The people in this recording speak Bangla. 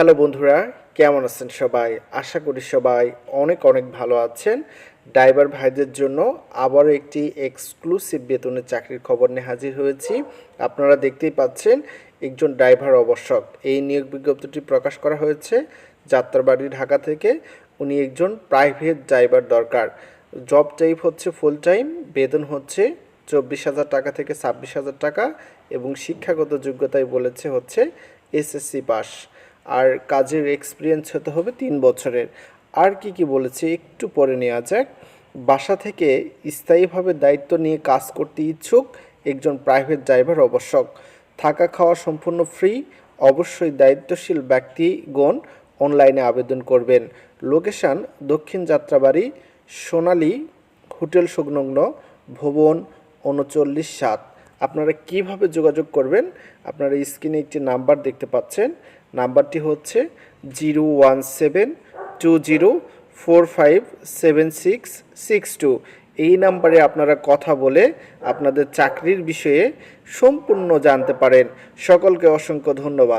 হ্যালো বন্ধুরা, কেমন আছেন সবাই? আশা করি সবাই অনেক অনেক ভালো আছেন। ড্রাইভার ভাইদের জন্য আবারও একটি এক্সক্লুসিভ বেতনের চাকরির খবর নিয়ে হাজির হয়েছি। আপনারা দেখতেই পাচ্ছেন, একজন ড্রাইভার অবশ্যক। এই নিয়োগ বিজ্ঞপ্তিটি প্রকাশ করা হয়েছে যাত্রাবাড়ি ঢাকা থেকে। উনি একজন প্রাইভেট ড্রাইভার দরকার। জব টাইপ হচ্ছে ফুল টাইম বেতন হচ্ছে চব্বিশ হাজার টাকা থেকে ছাব্বিশ হাজার টাকা এবং শিক্ষাগত যোগ্যতায় বলেছে হচ্ছে এসএসসি পাস। আর কাজের এক্সপিরিয়েন্স হতে হবে তিন বছরের। আর কি কি বলেছে একটু পরে নেওয়া যাক। বাসা থেকে স্থায়ীভাবে দায়িত্ব নিয়ে কাজ করতে ইচ্ছুক একজন প্রাইভেট ড্রাইভার আবশ্যক থাকা খাওয়া সম্পূর্ণ ফ্রি অবশ্যই দায়িত্বশীল ব্যক্তিগণ অনলাইনে আবেদন করবেন। লোকেশন দক্ষিণ যাত্রাবাড়ি, সোনালী, হোটেল সংলগ্ন, ভবন, উনচল্লিশ সাত। আপনারা কীভাবে যোগাযোগ করবেন? আপনারা স্ক্রিনে একটি নাম্বার দেখতে পাচ্ছেন। নাম্বারটি হচ্ছে zero one seven two zero four five seven six six two. এই নাম্বারে আপনারা কথা বলে আপনাদের চাকরির বিষয়ে সম্পূর্ণ জানতে পারেন। সকলকে অসংখ্য ধন্যবাদ।